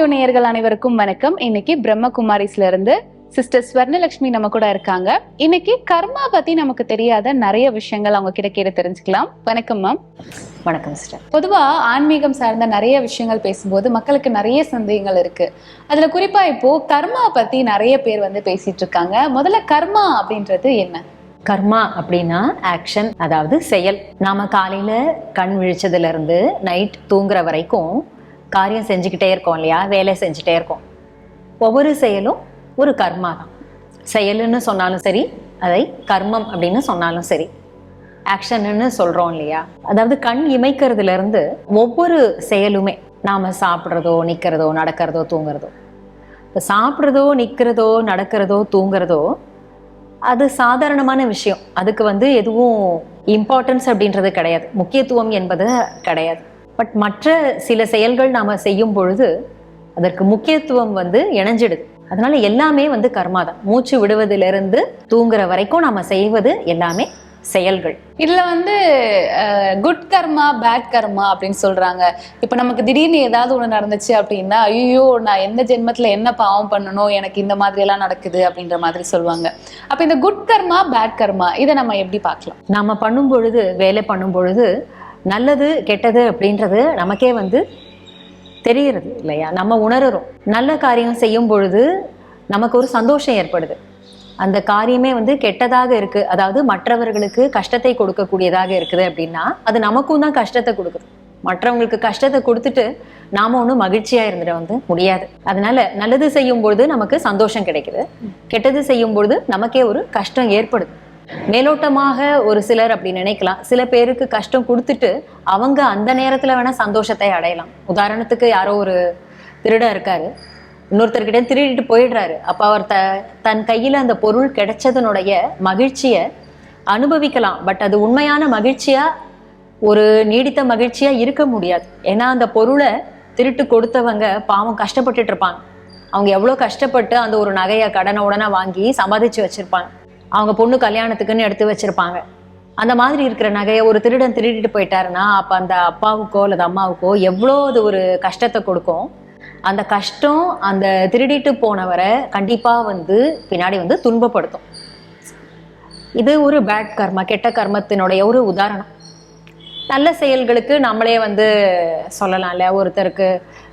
Audio நேயர்கள் அனைவருக்கும் வணக்கம். இன்னைக்கு பிரம்மகுமாரிஸ்ல இருந்து சிஸ்டர் ஸ்வர்ணலட்சுமி நம்ம கூட இருக்காங்க. இன்னைக்கு கர்மா பத்தி நமக்கு தெரியாத நிறைய விஷயங்கள் அவங்க கிட்ட கேட்டு தெரிஞ்சுக்கலாம். வணக்கம் மேம் வணக்கம் சிஸ்டர். பொதுவா ஆன்மீகம் சார்ந்த நிறைய விஷயங்கள் பேசும்போது மக்களுக்கு நிறைய சந்தேகங்கள் இருக்கு. அதுல குறிப்பா இப்போ கர்மா பத்தி நிறைய பேர் வந்து பேசிட்டு இருக்காங்க. முதல்ல கர்மா அப்படின்றது என்ன? கர்மா அப்படின்னா ஆக்ஷன் அதாவது செயல். நாம காலையில கண் விழிச்சதுல இருந்து நைட் தூங்குற வரைக்கும் காரியம் செஞ்சுக்கிட்டே இருக்கோம் இல்லையா? வேலை செஞ்சுட்டே இருக்கோம். ஒவ்வொரு செயலும் ஒரு கர்மா தான். செயலுன்னு சொன்னாலும் சரி அதை கர்மம் அப்படின்னு சொன்னாலும் சரி ஆக்ஷன்னு சொல்கிறோம் இல்லையா? அதாவது கண் இமைக்கிறதுலேருந்து ஒவ்வொரு செயலுமே நாம் சாப்பிட்றதோ நிற்கிறதோ நடக்கிறதோ தூங்குறதோ. இப்போ சாப்பிட்றதோ நிற்கிறதோ நடக்கிறதோ தூங்குறதோ அது சாதாரணமான விஷயம். அதுக்கு வந்து எதுவும் இம்பார்ட்டன்ஸ் அப்படின்றது கிடையாது. முக்கியத்துவம் என்பது கிடையாது. பட் மற்ற சில செயல்கள் நாம செய்யும் பொழுது அதற்கு முக்கியத்துவம் வந்து இணைஞ்சிடுது. அதனால எல்லாமே வந்து கர்மா தான். மூச்சு விடுவதிலிருந்து தூங்குற வரைக்கும் நாம செய்வது எல்லாமே செயல்கள். இதுல வந்து குட் கர்மா பேட் கர்மா அப்படின்னு சொல்றாங்க. இப்ப நமக்கு திடீர்னு ஏதாவது ஒண்ணு நடந்துச்சு அப்படின்னா ஐயோ நான் எந்த ஜென்மத்துல என்ன பாவம் பண்ணணும் எனக்கு இந்த மாதிரி எல்லாம் நடக்குது அப்படின்ற மாதிரி சொல்லுவாங்க. அப்ப இந்த குட் கர்மா பேட் கர்மா இதை நம்ம எப்படி பார்க்கலாம்? நாம பண்ணும் பொழுது வேலை பண்ணும் பொழுது நல்லது கெட்டது அப்படின்றது நமக்கே வந்து தெரிகிறது இல்லையா? நம்ம உணர்கிறோம் நல்ல காரியம் செய்யும் பொழுது நமக்கு ஒரு சந்தோஷம் ஏற்படுது. அந்த காரியமே வந்து கெட்டதாக இருக்கு. அதாவது மற்றவர்களுக்கு கஷ்டத்தை கொடுக்கக்கூடியதாக இருக்குது அப்படின்னா அது நமக்கும் தான் கஷ்டத்தை கொடுக்குது. மற்றவங்களுக்கு கஷ்டத்தை கொடுத்துட்டு நாம ஒன்றும் மகிழ்ச்சியா இருந்துட வந்து முடியாது. அதனால நல்லது செய்யும் பொழுது நமக்கு சந்தோஷம் கிடைக்குது. கெட்டது செய்யும் பொழுது நமக்கே ஒரு கஷ்டம் ஏற்படுது. மேலோட்டமாக ஒரு சிலர் அப்படி நினைக்கலாம். சில பேருக்கு கஷ்டம் கொடுத்துட்டு அவங்க அந்த நேரத்துல வேணா சந்தோஷத்தை அடையலாம். உதாரணத்துக்கு யாரோ ஒரு திருடன் இருக்காரு. இன்னொருத்தர்கிட்ட திருடிட்டு போயிடுறாரு. அப்ப அவர் த தன் கையில அந்த பொருள் கிடைச்சதனுடைய மகிழ்ச்சியை அனுபவிக்கலாம். பட் அது உண்மையான மகிழ்ச்சியா ஒரு நீடித்த மகிழ்ச்சியா இருக்க முடியாது. ஏன்னா அந்த பொருளை திருட்டு கொடுத்தவங்க பாவம் கஷ்டப்பட்டுட்டு இருப்பாங்க. அவங்க எவ்வளோ கஷ்டப்பட்டு அந்த ஒரு நகையை கடனை உடனே வாங்கி சம்பாதிச்சு வச்சிருப்பாங்க. அவங்க பொண்ணு கல்யாணத்துக்குன்னு எடுத்து வச்சிருப்பாங்க. அந்த மாதிரி இருக்கிற நகையை ஒரு திருடன் திருடிட்டு போயிட்டாருன்னா அப்போ அந்த அப்பாவுக்கோ அல்லது அம்மாவுக்கோ எவ்வளோ அது ஒரு கஷ்டத்தை கொடுக்கும். அந்த கஷ்டம் அந்த திருடிட்டு போனவரை கண்டிப்பாக வந்து பின்னாடி வந்து துன்பப்படுத்தும். இது ஒரு பேட் கர்மா கெட்ட கர்மத்தினுடைய ஒரு உதாரணம். நல்ல செயல்களுக்கு நம்மளே வந்து சொல்லலாம்ல ஒருத்தருக்கு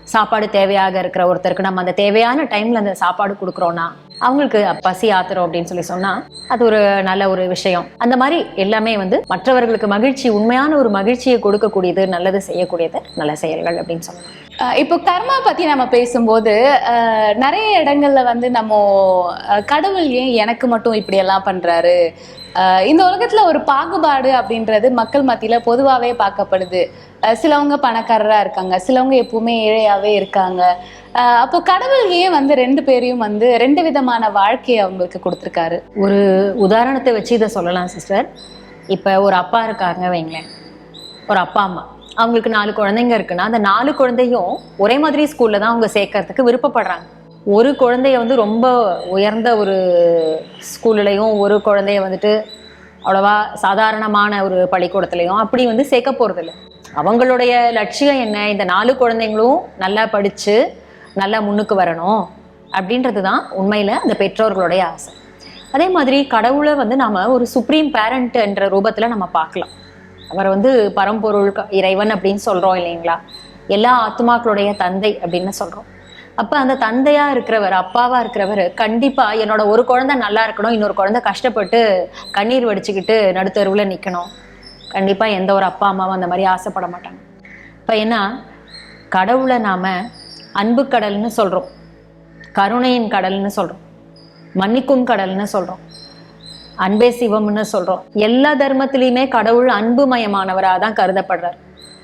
சாப்பாடு தேவையாக இருக்கிற ஒருத்தருக்கு நம்ம அந்த தேவையான டைம்ல அந்த சாப்பாடு கொடுக்குறோன்னா அவங்களுக்கு பசி ஆத்துறோம் அப்படின்னு சொல்லி சொன்னா அது ஒரு நல்ல ஒரு விஷயம். அந்த மாதிரி எல்லாமே வந்து மற்றவர்களுக்கு மகிழ்ச்சி உண்மையான ஒரு மகிழ்ச்சியை கொடுக்கக்கூடியது நல்லது செய்யக்கூடியது நல்ல செயல்கள் அப்படின்னு சொல்லலாம் இப்போ கர்மா பத்தி நம்ம பேசும்போது அஹ், நிறைய இடங்கள்ல வந்து நம்ம அஹ், கடவுள் ஏன் எனக்கு மட்டும் இப்படி எல்லாம் பண்றாரு? இந்த உலகத்துல ஒரு பாகுபாடு அப்படின்றது மக்கள் மத்தியில பொதுவாவே பார்க்கப்படுது. அஹ், சிலவங்க பணக்காரரா இருக்காங்க சிலவங்க எப்பவுமே ஏழையாவே இருக்காங்க. அஹ், அப்போ கடவுள் ஏன் வந்து ரெண்டு பேரையும் வந்து ரெண்டு விதமான வாழ்க்கையை அவங்களுக்கு கொடுத்துருக்காரு? ஒரு உதாரணத்தை வச்சு இதை சொல்லலாம் சிஸ்டர் இப்போ ஒரு அப்பா இருக்காங்க வைங்களேன். ஒரு அப்பா அம்மா. அவங்களுக்கு நாலு குழந்தைங்க இருக்குன்னா அந்த நாலு குழந்தையும் ஒரே மாதிரி ஸ்கூல்ல தான் அவங்க சேர்க்கறதுக்கு விருப்பப்படுறாங்க. ஒரு குழந்தைய வந்து ரொம்ப உயர்ந்த ஒரு ஸ்கூல்லையும் ஒரு குழந்தைய வந்துட்டு அவ்வளவா சாதாரணமான ஒரு பள்ளிக்கூடத்துலையும் அப்படி வந்து சேர்க்க போகிறதில்ல அவங்களுடைய லட்சியம் என்ன? இந்த நாலு குழந்தைங்களும் நல்லா படிச்சு நல்லா முன்னுக்கு வரணும் அப்படின்றது தான் உண்மையில அந்த பெற்றோர்களுடைய ஆசை. அதே மாதிரி கடவுளை வந்து நாம ஒரு சுப்ரீம் பேரண்ட் என்ற ரூபத்துல நம்ம பார்க்கலாம். அவர் வந்து பரம்பொருள் இறைவன் அப்படின்னு சொல்றோம் இல்லைங்களா? எல்லா ஆத்மாக்களுடைய தந்தை அப்படின்னு சொல்றோம். அப்ப அந்த தந்தையா இருக்கிறவர் அப்பாவா இருக்கிறவர் கண்டிப்பா என்னோட ஒரு குழந்தை நல்லா இருக்கணும் இன்னொரு குழந்தை கஷ்டப்பட்டு கண்ணீர் வடிச்சுக்கிட்டு நடுத்தருவுல நிக்கணும். கண்டிப்பா எந்த ஒரு அப்பா அம்மாவும் அந்த மாதிரி ஆசைப்பட மாட்டாங்க. இப்ப ஏன்னா கடவுளை நாம அன்பு கடல்னு சொல்றோம். கருணையின் கடல்னு சொல்றோம். மன்னிக்கும் கடல்னு சொல்றோம். அன்பே சிவம்னு சொல்றோம். எல்லா தர்மத்திலையுமே கடவுள் அன்புமயமானவராக தான் கருதப்படுறார்.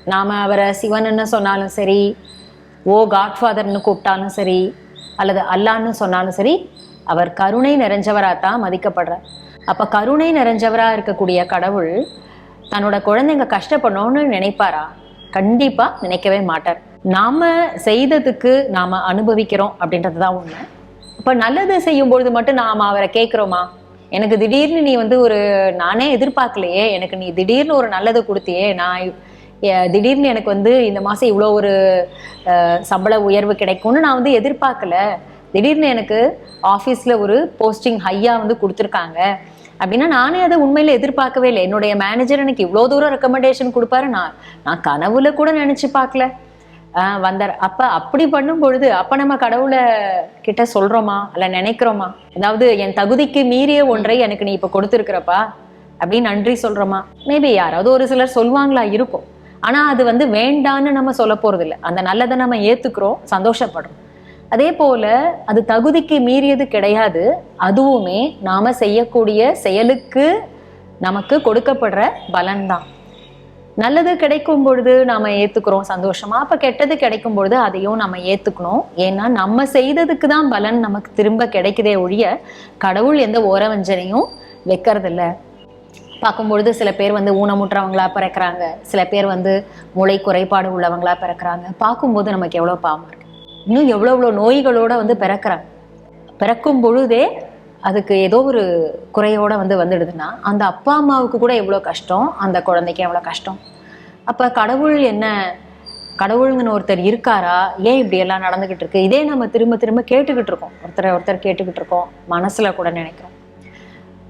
நாம அவரை சிவன்னு சொன்னாலும் சரி ஓ காட்ஃபாதர்னு கூப்பிட்டாலும் சரி அல்லது அல்லான்னு சொன்னாலும் சரி அவர் கருணை நிறைஞ்சவராக தான் மதிக்கப்படுறார். அப்ப கருணை நிறைஞ்சவரா இருக்கக்கூடிய கடவுள் தன்னோட குழந்தைங்க கஷ்டப்படணும்னு நினைப்பாரா? கண்டிப்பா நினைக்கவே மாட்டார். நாம செய்ததுக்கு நாம அனுபவிக்கிறோம் அப்படின்றது தான் உண்மை இப்போ நல்லது செய்யும்பொழுது மட்டும் நாம அவரை கேட்குறோமா? எனக்கு திடீர்னு நீ வந்து ஒரு நானே எதிர்பார்க்கலையே எனக்கு நீ திடீர்னு ஒரு நல்லது கொடுத்தியே நான் திடீர்னு எனக்கு வந்து இந்த மாதம் இவ்வளோ ஒரு சம்பள உயர்வு கிடைக்கும்னு நான் வந்து எதிர்பார்க்கல. திடீர்னு எனக்கு ஆஃபீஸில் ஒரு போஸ்டிங் ஹையாக வந்து கொடுத்துருக்காங்க. அப்படின்னா நானே அதை உண்மையில் எதிர்பார்க்கவே இல்லை. என்னுடைய மேனேஜர் எனக்கு இவ்வளோ தூரம் ரெக்கமெண்டேஷன் கொடுப்பாரு. நான் நான் கனவுல கூட நினச்சி பார்க்கல. ஆஹ் வந்தார். அப்போ அப்படி பண்ணும் பொழுது அப்போ நம்ம கடவுளை கிட்ட சொல்கிறோமா இல்லை நினைக்கிறோமா? அதாவது என் தகுதிக்கு மீறிய ஒன்றை எனக்கு நீ இப்போ கொடுத்துருக்குறப்பா? அப்படின்னு நன்றி சொல்கிறோமா மேபி யாராவது ஒரு சிலர் சொல்லுவாங்களா இருக்கும். ஆனால் அது வந்து வேண்டான்னு நம்ம சொல்ல போகிறதில்ல அந்த நல்லதை நம்ம ஏற்றுக்கிறோம் சந்தோஷப்படுறோம். அதே போல் அது தகுதிக்கு மீறியது கிடையாது. அதுவுமே நாம் செய்யக்கூடிய செயலுக்கு நமக்கு கொடுக்கப்படுற பலன்தான். நல்லது கிடைக்கும் பொழுது நாம் ஏற்றுக்கிறோம் சந்தோஷமாக அப்போ கெட்டது கிடைக்கும் பொழுது அதையும் நம்ம ஏற்றுக்கணும் ஏன்னா நம்ம செய்ததுக்கு தான் பலன் நமக்கு திரும்ப கிடைக்குதே ஒழிய கடவுள் எந்த ஓரவஞ்சனையும் வைக்கிறது பார்க்கும்பொழுது சில பேர் வந்து ஊனமுற்றவங்களா பிறக்கிறாங்க. சில பேர் வந்து மூளை குறைபாடு உள்ளவங்களா பிறக்கிறாங்க. பார்க்கும்போது நமக்கு எவ்வளோ பாவம் இருக்கு. இன்னும் எவ்வளோ எவ்வளோ நோய்களோட வந்து பிறக்கிறாங்க. பிறக்கும் பொழுதே அதுக்கு ஏதோ ஒரு குறையோட வந்து வந்துடுதுன்னா அந்த அப்பா அம்மாவுக்கு கூட எவ்வளோ கஷ்டம் அந்த குழந்தைக்கு எவ்வளோ கஷ்டம். அப்போ கடவுள் என்ன கடவுளுங்கன்னு ஒருத்தர் இருக்காரா? ஏன் இப்படி எல்லாம் நடந்துக்கிட்டு இருக்கு? இதே நம்ம திரும்ப திரும்ப கேட்டுக்கிட்டு இருக்கோம். ஒருத்தரை ஒருத்தர் கேட்டுக்கிட்டு இருக்கோம். மனசில் கூட நினைக்கிறோம்.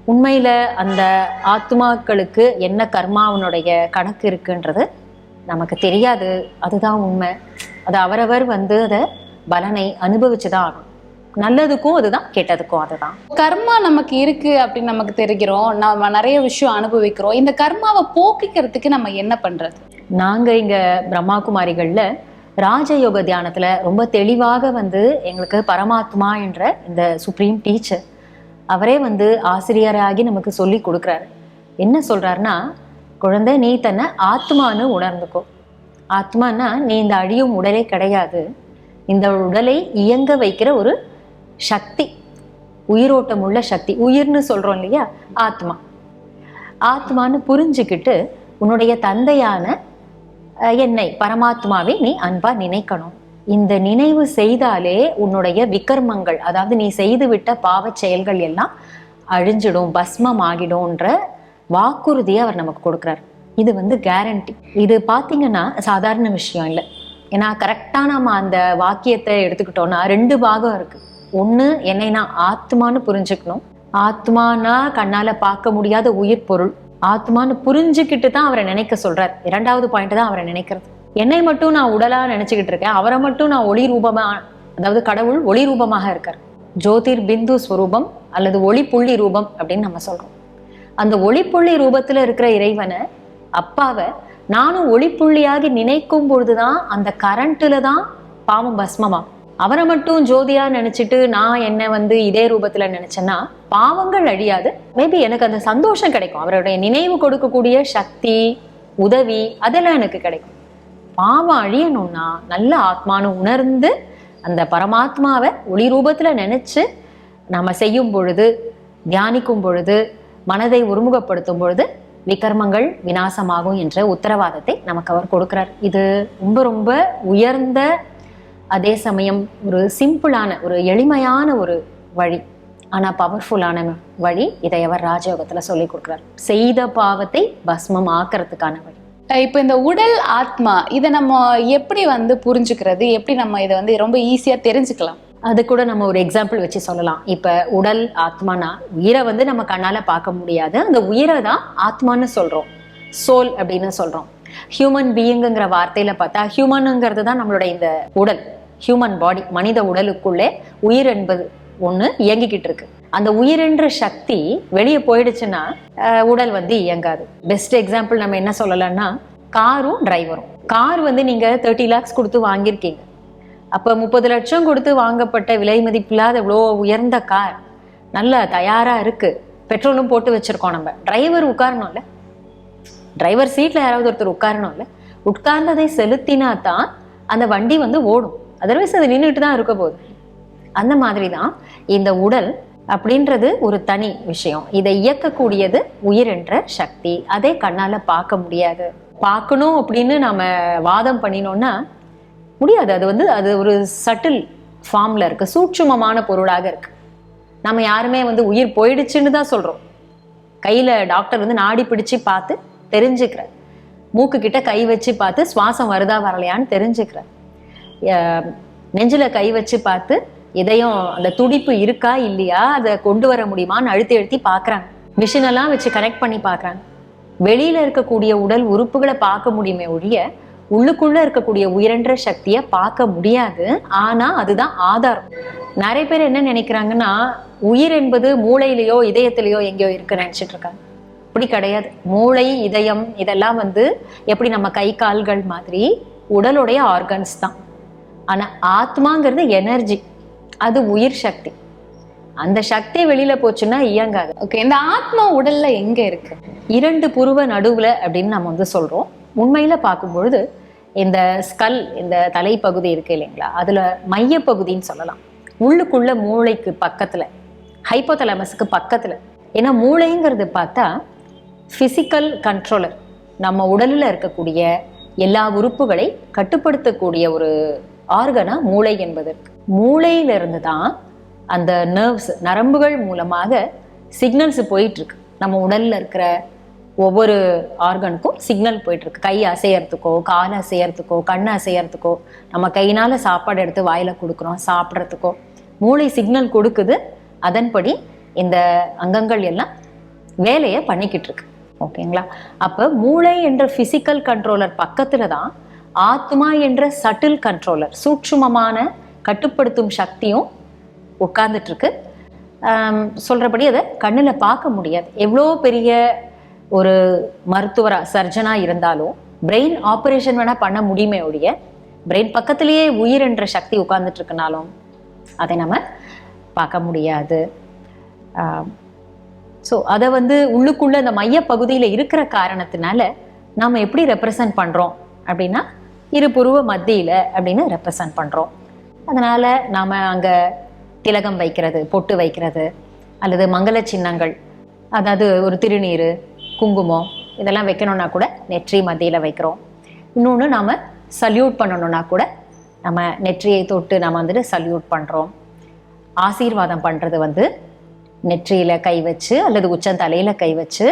உண்மையில அந்த ஆத்மாக்களுக்கு என்ன கர்மாவனுடைய கணக்கு இருக்குன்றது நமக்கு தெரியாது. அதுதான் உண்மை. அது அவரவர் வந்து அதை பலனை அனுபவிச்சுதான் ஆகணும். நல்லதுக்கும் அதுதான் கெட்டதுக்கும் அதுதான். கர்மா நமக்கு இருக்கு அப்படின்னு நமக்கு தெரிகிறோம். நம்ம நிறைய விஷயம் அனுபவிக்கிறோம். இந்த கர்மாவை போக்கிக்கிறதுக்கு நம்ம என்ன பண்றது? நாங்க இங்க பிரம்மா குமாரிகள்ல ராஜயோக தியானத்துல ரொம்ப தெளிவாக வந்து எங்களுக்கு பரமாத்மா என்ற இந்த சுப்ரீம் டீச்சர் அவரே வந்து ஆசிரியராகி நமக்கு சொல்லி கொடுக்குறாரு. என்ன சொல்கிறாருன்னா குழந்தை நீ தன்னை ஆத்மான்னு உணர்ந்துக்கோ. ஆத்மானா நீ இந்த அழியும் உடலே கிடையாது. இந்த உடலை இயங்க வைக்கிற ஒரு சக்தி உயிரோட்டம் உள்ள சக்தி உயிர்னு சொல்கிறோம் இல்லையா? ஆத்மா. ஆத்மான்னு புரிஞ்சுக்கிட்டு உன்னுடைய தந்தையான என்னை பரமாத்மாவை நீ அன்பா நினைக்கணும். இந்த நினைவு செய்தாலே உன்னுடைய விக்கர்மங்கள் அதாவது நீ செய்துவிட்ட பாவச் செயல்கள் எல்லாம் அழிஞ்சிடும் பஸ்மம் ஆகிடும்ன்ற வாக்குறுதியை அவர் நமக்கு கொடுக்குறார். இது வந்து கேரண்டி இது பார்த்தீங்கன்னா சாதாரண விஷயம் இல்லை. ஏன்னா கரெக்டாக நம்ம அந்த வாக்கியத்தை எடுத்துக்கிட்டோம்னா ரெண்டு பாகம் இருக்கு. ஒன்று என்னை நான் ஆத்மான்னு புரிஞ்சுக்கணும். ஆத்மானா கண்ணால் பார்க்க முடியாத உயிர் பொருள் ஆத்மான்னு புரிஞ்சுக்கிட்டு தான் அவரை நினைக்க சொல்கிறார் இரண்டாவது பாயிண்ட் தான் அவரை நினைக்கிறது. என்னை மட்டும் நான் உடலா நினைச்சுக்கிட்டு இருக்கேன். அவரை மட்டும் நான் ஒளி ரூபமா அதாவது கடவுள் ஒளி ரூபமாக இருக்கார். ஜோதிர் பிந்து ஸ்வரூபம் அல்லது ஒளி புள்ளி ரூபம் அப்படின்னு நம்ம சொல்றோம். அந்த ஒளிப்புள்ளி ரூபத்துல இருக்கிற இறைவனை அப்பாவை நானும் ஒளிப்புள்ளியாகி நினைக்கும் பொழுதுதான் அந்த கரண்ட்ல தான் பாவம் பஸ்மமா அவரை மட்டும் ஜோதியா நினைச்சிட்டு நான் என்ன வந்து இதே ரூபத்துல நினைச்சேன்னா பாவங்கள் அழியாது. மேபி எனக்கு அந்த சந்தோஷம் கிடைக்கும். அவருடைய நினைவு கொடுக்கக்கூடிய சக்தி உதவி அதெல்லாம் எனக்கு கிடைக்கும். பாவம் அழியணும்னா நல்ல ஆத்மானு உணர்ந்து அந்த பரமாத்மாவை ஒளி ரூபத்தில் நினச்சி நம்ம செய்யும் பொழுது தியானிக்கும் பொழுது மனதை ஒருமுகப்படுத்தும் பொழுது விகர்மங்கள் விநாசமாகும் என்ற உத்தரவாதத்தை நமக்கு அவர் கொடுக்கிறார். இது ரொம்ப ரொம்ப உயர்ந்த அதே சமயம் ஒரு சிம்பிளான ஒரு எளிமையான ஒரு வழி. ஆனால் பவர்ஃபுல்லான வழி இதை அவர் ராஜயோகத்தில் சொல்லி கொடுக்குறார். செய்த பாவத்தை பஸ்மம் ஆக்கிறதுக்கான வழி. இப்போ இந்த உடல் ஆத்மா இதை நம்ம எப்படி வந்து புரிஞ்சுக்கிறது? எப்படி நம்ம இதை வந்து ரொம்ப ஈஸியா தெரிஞ்சுக்கலாம்? அது கூட நம்ம ஒரு எக்ஸாம்பிள் வச்சு சொல்லலாம். இப்ப உடல் ஆத்மானா உயிரை வந்து நம்ம கண்ணால பார்க்க முடியாது. அந்த உயிரை தான் ஆத்மான்னு சொல்றோம். சோல் அப்படின்னு சொல்றோம். ஹியூமன் பீயிங்குங்கிற வார்த்தையில பார்த்தா ஹியூமனுங்கிறது தான் நம்மளுடைய இந்த உடல். ஹியூமன் பாடி மனித உடலுக்குள்ளே உயிர் என்பது ஒண்ணு இயங்கிக்கிட்டு இருக்கு. அந்த உயிரின்ற சக்தி வெளியே போயிடுச்சுன்னா உடல் வந்து இயங்காது. பெஸ்ட் எக்ஸாம்பிள் நம்ம என்ன சொல்லலாம்னா காரும் டிரைவரும் கார் வந்து நீங்க தேர்ட்டி லேக்ஸ் கொடுத்து வாங்கியிருக்கீங்க. அப்ப முப்பது லட்சம் கொடுத்து வாங்கப்பட்ட விலை மதிப்பில்லாத இவ்வளோ உயர்ந்த கார் நல்ல தயாரா இருக்கு. பெட்ரோலும் போட்டு வச்சிருக்கோம் நம்ம. டிரைவர் உட்காரணும்ல. டிரைவர் சீட்ல யாராவது ஒருத்தர் உட்காரணும்ல. உட்கார்ந்ததை செலுத்தினா தான் அந்த வண்டி வந்து ஓடும். அதர்வைஸ் அது நின்றுட்டு தான் இருக்க போகுது. அந்த மாதிரி தான் இந்த உடல் அப்படின்றது ஒரு தனி விஷயம். இதை இயக்கக்கூடியது உயிர் என்ற சக்தி. அதே கண்ணால பார்க்க முடியாது. பார்க்கணும் அப்படின்னு நாம வாதம் பண்ணினோம்னா முடியாது. அது வந்து அது ஒரு சட்டில் ஃபார்ம்ல இருக்கு. சூட்சுமமான பொருளாக இருக்கு. நம்ம யாருமே வந்து உயிர் போயிடுச்சுன்னு தான் சொல்றோம். கையில டாக்டர் வந்து நாடி பிடிச்சு பார்த்து தெரிஞ்சுக்கிற மூக்கு கிட்ட கை வச்சு பார்த்து சுவாசம் வருதா வரலையான்னு தெரிஞ்சுக்கிற நெஞ்சில் நெஞ்சில கை வச்சு பார்த்து இதயம் அந்த துடிப்பு இருக்கா இல்லையா? அதை கொண்டு வர முடியுமான்னு அழுத்தி அழுத்தி பார்க்குறாங்க. மிஷின் எல்லாம் வச்சு கனெக்ட் பண்ணி பார்க்குறாங்க. வெளியில இருக்கக்கூடிய உடல் உறுப்புகளை பார்க்க முடியுமே ஒழிய உள்ளுக்குள்ள இருக்கக்கூடிய உயிரன்ற சக்தியை பார்க்க முடியாது. ஆனா அதுதான் ஆதாரம். நிறைய பேர் என்ன நினைக்கிறாங்கன்னா உயிர் என்பது மூளையிலையோ இதயத்திலேயோ எங்கேயோ இருக்கு நினைச்சிட்டு இருக்காங்க. அப்படி கிடையாது. மூளை இதயம் இதெல்லாம் வந்து எப்படி நம்ம கை கால்கள் மாதிரி உடலுடைய ஆர்கன்ஸ் தான். ஆனா ஆத்மாங்கிறது எனர்ஜி அது உயிர் சக்தி. அந்த சக்தி வெளியில போச்சுன்னா இயங்காது. ஓகே இந்த ஆத்மா உடல்ல எங்க இருக்கு? இரண்டு புருவ நடுவுல அப்படின்னு நம்ம வந்து சொல்றோம். உண்மையில பார்க்கும் பொழுது இந்த ஸ்கல் இந்த தலைப்பகுதி இருக்கு இல்லைங்களா? அதுல மையப்பகுதின்னு சொல்லலாம். உள்ளுக்குள்ள மூளைக்கு பக்கத்துல ஹைப்போதலமஸுக்கு பக்கத்துல. ஏன்னா மூளைங்கிறது பார்த்தா ஃபிசிக்கல் கண்ட்ரோலர் நம்ம உடலில் இருக்கக்கூடிய எல்லா உறுப்புகளை கட்டுப்படுத்தக்கூடிய ஒரு ஆர்கனா மூளை என்பது இருக்கு. மூளையிலிருந்து தான் அந்த நர்வ்ஸ் நரம்புகள் மூலமாக சிக்னல்ஸ் போயிட்டுருக்கு. நம்ம உடலில் இருக்கிற ஒவ்வொரு ஆர்கனுக்கும் சிக்னல் போயிட்டுருக்கு. கை அசையறதுக்கோ கால் அசையறதுக்கோ கண் அசையறதுக்கோ நம்ம கையினால் சாப்பாடு எடுத்து வாயில கொடுக்குறோம் சாப்பிட்றதுக்கோ. மூளை சிக்னல் கொடுக்குது. அதன்படி இந்த அங்கங்கள் எல்லாம் வேலையை பண்ணிக்கிட்டு இருக்கு. ஓகேங்களா? அப்போ மூளை என்ற ஃபிசிக்கல் கண்ட்ரோலர் பக்கத்தில் தான் ஆத்மா என்ற சட்டில் கண்ட்ரோலர் சூட்சுமமான கட்டுப்படுத்தும் சக்தியும் உட்கார்ந்துட்டுருக்கு. சொல்கிறபடி அதை கண்ணில் பார்க்க முடியாது. எவ்வளோ பெரிய ஒரு மருத்துவரா சர்ஜனாக இருந்தாலும் பிரெயின் ஆப்ரேஷன் வேணால் பண்ண முடியுமே ஒழிய பிரெயின் பக்கத்திலேயே உயிர் என்ற சக்தி உட்கார்ந்துட்டுருக்குனாலும் அதை நம்ம பார்க்க முடியாது. ஸோ அதை வந்து உள்ளுக்குள்ளே அந்த மையப்பகுதியில் இருக்கிற காரணத்தினால நாம் எப்படி ரெப்ரசன்ட் பண்ணுறோம் அப்படின்னா இரு புருவ அப்படின்னு ரெப்ரசன்ட் பண்ணுறோம் அதனால் நாம் அங்கே திலகம் வைக்கிறது பொட்டு வைக்கிறது அல்லது மங்கள சின்னங்கள் அதாவது ஒரு திருநீர் குங்குமம் இதெல்லாம் வைக்கணும்னா கூட நெற்றி மத்தியில் வைக்கிறோம். இன்னொன்று நாம் சல்யூட் பண்ணணும்னா கூட நம்ம நெற்றியை தொட்டு நம்ம வந்துட்டு சல்யூட் பண்ணுறோம் ஆசீர்வாதம் பண்ணுறது வந்து நெற்றியில் கை வச்சு அல்லது உச்சந்தலையில் கை வச்சு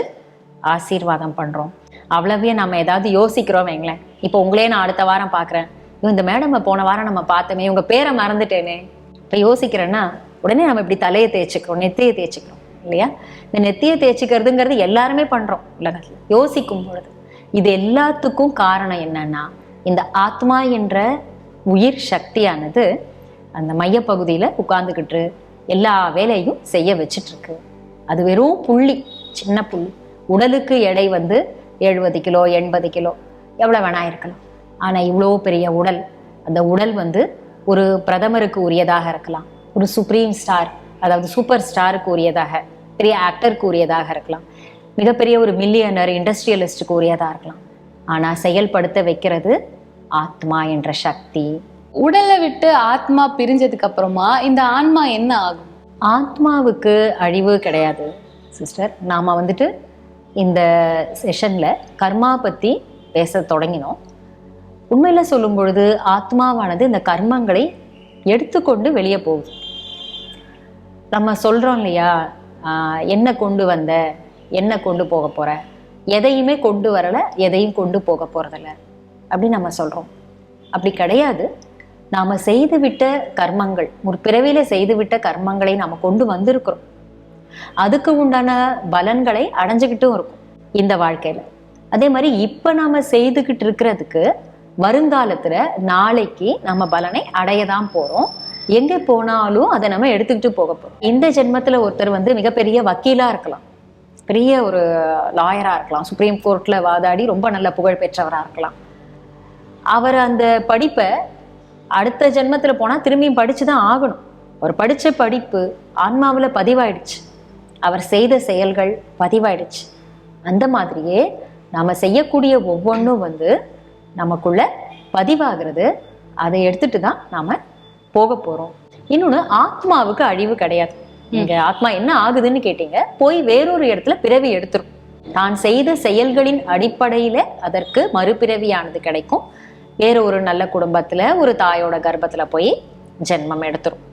ஆசீர்வாதம் பண்ணுறோம் அவ்வளவே நம்ம ஏதாவது யோசிக்கிறோம் வைங்களேன். இப்போ உங்களே நான் அடுத்த வாரம் பார்க்குறேன் இந்த மேடம் போன வாரம் நம்ம பார்த்தோமே உங்க பேரை மறந்துட்டேனே. இப்போ யோசிக்கிறேன்னா உடனே நம்ம இப்படி தலையை தேய்ச்சிக்கிறோம் நெத்தியை தேய்ச்சிக்கிறோம் இல்லையா? இந்த நெத்தியை தேய்ச்சிக்கிறதுங்கிறது எல்லாருமே பண்றோம் உலகத்தில். யோசிக்கும் பொழுது. இது எல்லாத்துக்கும் காரணம் என்னன்னா இந்த ஆத்மா என்ற உயிர் சக்தியானது அந்த மையப்பகுதியில உட்கார்ந்துக்கிட்டு எல்லா வேலையும் செய்ய வச்சிட்டு இருக்கு அது வெறும் புள்ளி சின்ன புள்ளி. உடலுக்கு எடை வந்து எழுபது கிலோ எண்பது கிலோ எவ்வளோ வேணா இருக்கலாம். ஆனால் இவ்வளோ பெரிய உடல். அந்த உடல் வந்து ஒரு பிரதமருக்கு உரியதாக இருக்கலாம். ஒரு சுப்ரீம் ஸ்டார் அதாவது சூப்பர் ஸ்டாருக்கு உரியதாக பெரிய ஆக்டருக்கு உரியதாக இருக்கலாம். மிகப்பெரிய ஒரு மில்லியனர் இண்டஸ்ட்ரியலிஸ்டுக்கு உரியதாக இருக்கலாம். ஆனால் செயல்படுத்த வைக்கிறது ஆத்மா என்ற சக்தி. உடலை விட்டு ஆத்மா பிரிஞ்சதுக்கு அப்புறமா இந்த ஆன்மா என்ன ஆகும்? ஆத்மாவுக்கு அழிவு கிடையாது சிஸ்டர் நாம் வந்துட்டு இந்த செஷனில் கர்மா பற்றி பேச தொடங்கினோம். உண்மையில் சொல்லும் பொழுது ஆத்மாவானது இந்த கர்மங்களை எடுத்துக்கொண்டு வெளியே போகுது. நம்ம சொல்கிறோம் இல்லையா? ஆஹ், என்ன கொண்டு வந்த? என்ன கொண்டு போக போற? எதையுமே கொண்டு வரல எதையும் கொண்டு போக போறதில்ல அப்படின்னு நம்ம சொல்கிறோம் அப்படி கிடையாது. நாம செய்துவிட்ட கர்மங்கள் முற்பிறவியில செய்துவிட்ட கர்மங்களை நாம கொண்டு வந்திருக்கிறோம். அதுக்கு உண்டான பலன்களை அடைஞ்சுக்கிட்டும் இருக்கும் இந்த வாழ்க்கையில. அதே மாதிரி இப்ப நாம செய்துகிட்டு இருக்கிறதுக்கு வருங்காலத்துல நாளைக்கு நம்ம பலனை அடையதான் போறோம். எங்க போனாலும் அதை நம்ம எடுத்துக்கிட்டு போக போறோம். இந்த ஜென்மத்துல ஒருத்தர் வந்து மிகப்பெரிய வக்கீலா இருக்கலாம். பெரிய ஒரு லாயரா இருக்கலாம். சுப்ரீம் கோர்ட்ல வாதாடி ரொம்ப நல்ல புகழ் பெற்றவரா இருக்கலாம். அவர் அந்த படிப்பை அடுத்த ஜென்மத்துல போனா திரும்பியும் படிச்சுதான் ஆகணும். அவர் படிச்ச படிப்பு ஆன்மாவுல பதிவாயிடுச்சு. அவர் செய்த செயல்கள் பதிவாயிடுச்சு. அந்த மாதிரியே நாம செய்யக்கூடிய ஒவ்வொன்றும் வந்து நமக்குள்ள பதிவாகிறது. அதை எடுத்துட்டு தான் நாம போக போறோம். இன்னொன்னு ஆத்மாவுக்கு அழிவு கிடையாது. நீங்க ஆத்மா என்ன ஆகுதுன்னு கேட்டீங்க? போய் வேறொரு இடத்துல பிறவி எடுத்துரும். தான் செய்த செயல்களின் அடிப்படையில அதற்கு மறுபிறவியானது கிடைக்கும். வேற ஒரு நல்ல குடும்பத்துல ஒரு தாயோட கர்ப்பத்துல போய் ஜென்மம் எடுத்துரும்.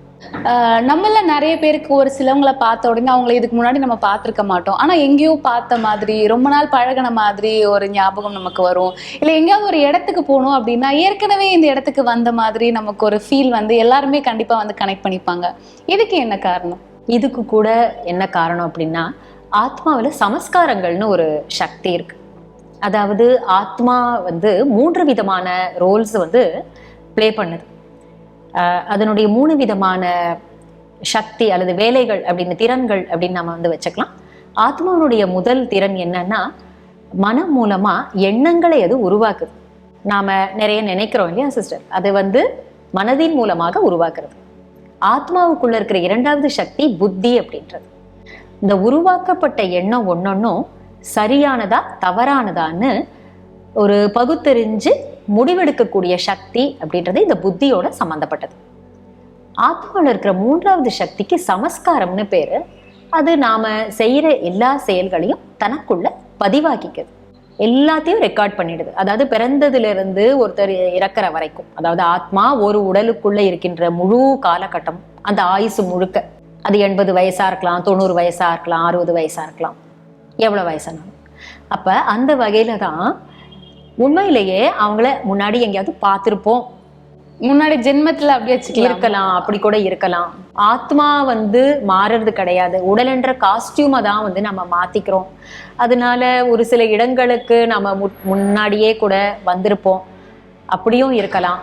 நம்மள நிறைய பேருக்கு ஒரு சிலவங்களை பார்த்த உடனே அவங்கள இதுக்கு முன்னாடி நம்ம பார்த்துருக்க மாட்டோம். ஆனா எங்கேயோ பார்த்த மாதிரி ரொம்ப நாள் பழகுன மாதிரி ஒரு ஞாபகம் நமக்கு வரும். இல்லை எங்கேயாவது ஒரு இடத்துக்கு போகணும் அப்படின்னா ஏற்கனவே இந்த இடத்துக்கு வந்த மாதிரி நமக்கு ஒரு ஃபீல் வந்து எல்லாருமே கண்டிப்பா வந்து கனெக்ட் பண்ணிப்பாங்க. இதுக்கு என்ன காரணம்? இதுக்கு கூட என்ன காரணம் அப்படின்னா ஆத்மாவில் சமஸ்காரங்கள்னு ஒரு சக்தி இருக்கு. அதாவது ஆத்மா வந்து மூன்று விதமான ரோல்ஸ் வந்து ப்ளே பண்ணுது. அதனுடைய மூணு விதமான சக்தி அல்லது வேலைகள் அப்படின்னு திறன்கள் அப்படின்னு நம்ம வந்து வச்சுக்கலாம். ஆத்மாவினுடைய முதல் திறன் என்னன்னா மனம் மூலமா எண்ணங்களை அது உருவாக்குது. நாம நிறைய நினைக்கிறோம் இல்லையா சிஸ்டர்? அது வந்து மனதின் மூலமாக உருவாக்குறது. ஆத்மாவுக்குள்ள இருக்கிற இரண்டாவது சக்தி புத்தி அப்படின்றது. இந்த உருவாக்கப்பட்ட எண்ணம் ஒன்னொன்னும் சரியானதா தவறானதான்னு ஒரு பகுத்தறிஞ்சு முடிவெடுக்கக்கூடிய சக்தி அப்படின்றது இந்த புத்தியோட சம்மந்தப்பட்டது ஆத்மாவில் இருக்கிற மூன்றாவது சக்திக்கு சமஸ்காரம்னு பேர். அது நாம செய்கிற எல்லா செயல்களையும் தனக்குள்ள பதிவாக்கிக்குது. எல்லாத்தையும் ரெக்கார்ட் பண்ணிடுது. அதாவது பிறந்ததுல இருந்து ஒருத்தர் இறக்குற வரைக்கும். அதாவது ஆத்மா ஒரு உடலுக்குள்ள இருக்கின்ற முழு காலகட்டம் அந்த ஆயுசு முழுக்க. அது எண்பது வயசா இருக்கலாம் தொண்ணூறு வயசா இருக்கலாம் அறுபது வயசா இருக்கலாம். எவ்வளவு வயசானாலும். அப்ப அந்த வகையில தான் உண்மையிலேயே அவங்கள முன்னாடி எங்கேயாவது பார்த்திருப்போம். முன்னாடி ஜென்மத்துல அப்படி வச்சுக்கலாம். இருக்கலாம் அப்படி கூட இருக்கலாம். ஆத்மா வந்து மாறுறது கிடையாது. உடல் என்ற காஸ்டியூமை தான் வந்து நம்ம மாத்திக்கிறோம். அதனால ஒரு சில இடங்களுக்கு நம்ம மு- முன்னாடியே கூட வந்திருப்போம். அப்படியும் இருக்கலாம்.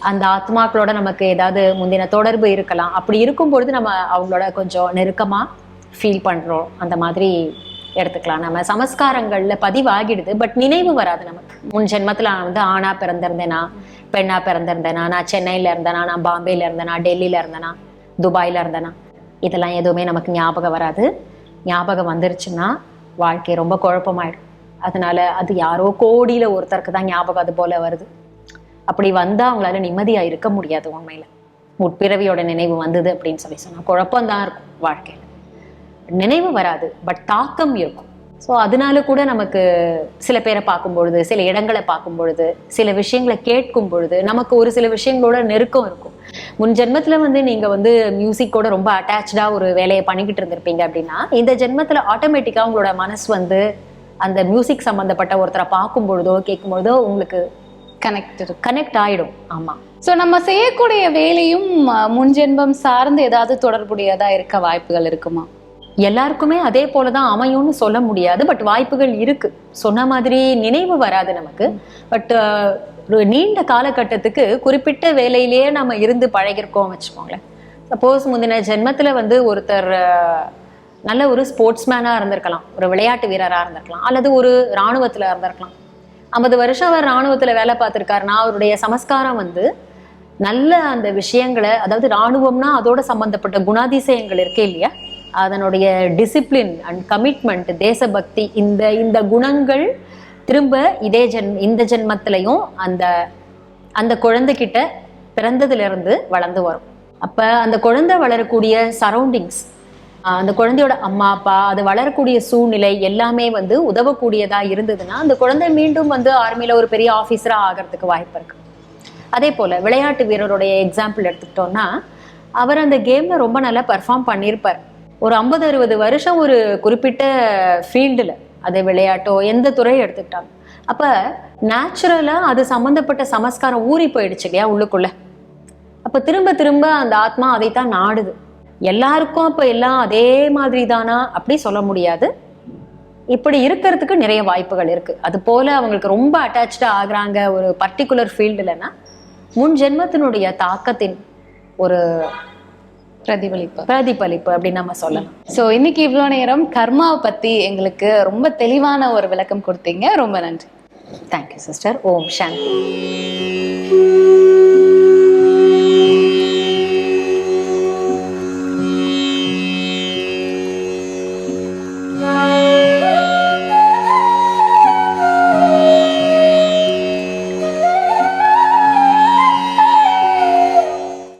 அந்த ஆத்மாக்களோட நமக்கு ஏதாவது முந்தின தொடர்பு இருக்கலாம். அப்படி இருக்கும் பொழுது நம்ம அவங்களோட கொஞ்சம் நெருக்கமா ஃபீல் பண்றோம். அந்த மாதிரி எடுத்துக்கலாம். நம்ம சமஸ்காரங்கள்ல பதிவாகிடுது பட் நினைவு வராது நமக்கு. முன் ஜென்மத்துல நான் வந்து ஆணா பிறந்திருந்தேனா பெண்ணா பிறந்திருந்தேனா நான் சென்னையில இருந்தேனா நான் பாம்பேல இருந்தேனா டெல்லியில இருந்தேனா துபாயில இருந்தேனா இதெல்லாம் எதுவுமே நமக்கு ஞாபகம் வராது. ஞாபகம் வந்துருச்சுன்னா வாழ்க்கை ரொம்ப குழப்பமாயிடும். அதனால அது யாரோ கோடியில ஒருத்தருக்கு தான் ஞாபகம் அது போல வருது. அப்படி வந்தா அவங்களால நிம்மதியா இருக்க முடியாது உண்மையில. முற்பிறவியோட நினைவு வந்தது அப்படின்னு சொல்லி சொன்னா குழப்பம்தான் இருக்கும் வாழ்க்கையில். நினைவு வராது பட் தாக்கம் இருக்கும். ஸோ அதனால கூட நமக்கு சில பேரை பார்க்கும் பொழுது சில இடங்களை பார்க்கும் பொழுது சில விஷயங்களை கேட்கும் பொழுது நமக்கு ஒரு சில விஷயங்களோட நெருக்கம் இருக்கும். முன் ஜென்மத்துல வந்து நீங்க வந்து மியூசிக்கோட ரொம்ப அட்டாச்சா ஒரு வேலையை பண்ணிக்கிட்டு இருந்திருப்பீங்க அப்படின்னா இந்த ஜென்மத்துல ஆட்டோமேட்டிக்கா உங்களோட மனசு வந்து அந்த மியூசிக் சம்பந்தப்பட்ட ஒருத்தரை பார்க்கும் பொழுதோ கேட்கும் பொழுதோ உங்களுக்கு கனெக்ட் கனெக்ட் ஆயிடும். ஆமா. ஸோ நம்ம செய்யக்கூடிய வேலையும் முன்ஜென்மம் சார்ந்து ஏதாவது தொடர்புடையதா இருக்க வாய்ப்புகள் இருக்குமா? எல்லாருக்குமே அதே போல தான் அமையும்னு சொல்ல முடியாது பட் வாய்ப்புகள் இருக்கு. சொன்ன மாதிரி நினைவு வராது நமக்கு. பட் uh, ஒரு நீண்ட காலகட்டத்துக்கு குறிப்பிட்ட வேலையிலேயே நம்ம இருந்து பழகிருக்கோம் வச்சுக்கோங்களேன். சப்போஸ் முந்தின ஜென்மத்தில் வந்து ஒருத்தர் uh, நல்ல ஒரு ஸ்போர்ட்ஸ்மேனாக இருந்திருக்கலாம் ஒரு விளையாட்டு வீரராக இருந்திருக்கலாம் அல்லது ஒரு இராணுவத்தில் இருந்திருக்கலாம். ஐம்பது வருஷம் அவர் இராணுவத்தில் வேலை பார்த்துருக்காருன்னா அவருடைய சமஸ்காரம் வந்து நல்ல அந்த விஷயங்களை அதாவது இராணுவம்னா அதோட சம்பந்தப்பட்ட குணாதிசயங்கள் இருக்கு இல்லையா? அதனுடைய டிசிப்ளின் அண்ட் கமிட்மெண்ட் தேசபக்தி இந்த இந்த குணங்கள் திரும்ப இதே ஜென் இந்த ஜென்மத்திலையும் அந்த அந்த குழந்தைகிட்ட பிறந்ததுலேருந்து வளர்ந்து வரும். அப்போ அந்த குழந்தை வளரக்கூடிய சரௌண்டிங்ஸ் அந்த குழந்தையோட அம்மா அப்பா அது வளரக்கூடிய சூழ்நிலை எல்லாமே வந்து உதவக்கூடியதா இருந்ததுன்னா அந்த குழந்தை மீண்டும் வந்து ஆர்மியில் ஒரு பெரிய ஆஃபீஸராக ஆகிறதுக்கு வாய்ப்பு இருக்கு. அதே போல் விளையாட்டு வீரருடைய எக்ஸாம்பிள் எடுத்துக்கிட்டோம்னா அவர் அந்த கேமில் ரொம்ப நல்லா பர்ஃபார்ம் பண்ணியிருப்பார். ஒரு ஐம்பது அறுபது வருஷம் ஒரு குறிப்பிட்ட ஃபீல்டில் அது விளையாட்டோ எந்த துறையை எடுத்துக்கிட்டாலும். அப்ப நேச்சுரலாக அது சம்பந்தப்பட்ட சமஸ்காரம் ஊறி போயிடுச்சு இல்லையா உள்ளுக்குள்ள? அப்ப திரும்ப திரும்ப அந்த ஆத்மா அதைத்தான் நாடுது. எல்லாருக்கும் அப்ப எல்லாம் அதே மாதிரி தானா அப்படி சொல்ல முடியாது. இப்படி இருக்கிறதுக்கு நிறைய வாய்ப்புகள் இருக்கு. அது போல அவங்களுக்கு ரொம்ப அட்டாச்சாக ஆகுறாங்க ஒரு பர்டிகுலர் ஃபீல்டுலன்னா முன் ஜென்மத்தினுடைய தாக்கத்தின் ஒரு பிரதிபலிப்பு. பிரதிபலிப்பு அப்படின்னு நம்ம சொல்லலாம். ஸோ இன்னைக்கு இவ்வளோ நேரம் கர்மாவை பத்தி எங்களுக்கு ரொம்ப தெளிவான ஒரு விளக்கம் கொடுத்தீங்க. ரொம்ப நன்றி. Thank you sister Om Shanti.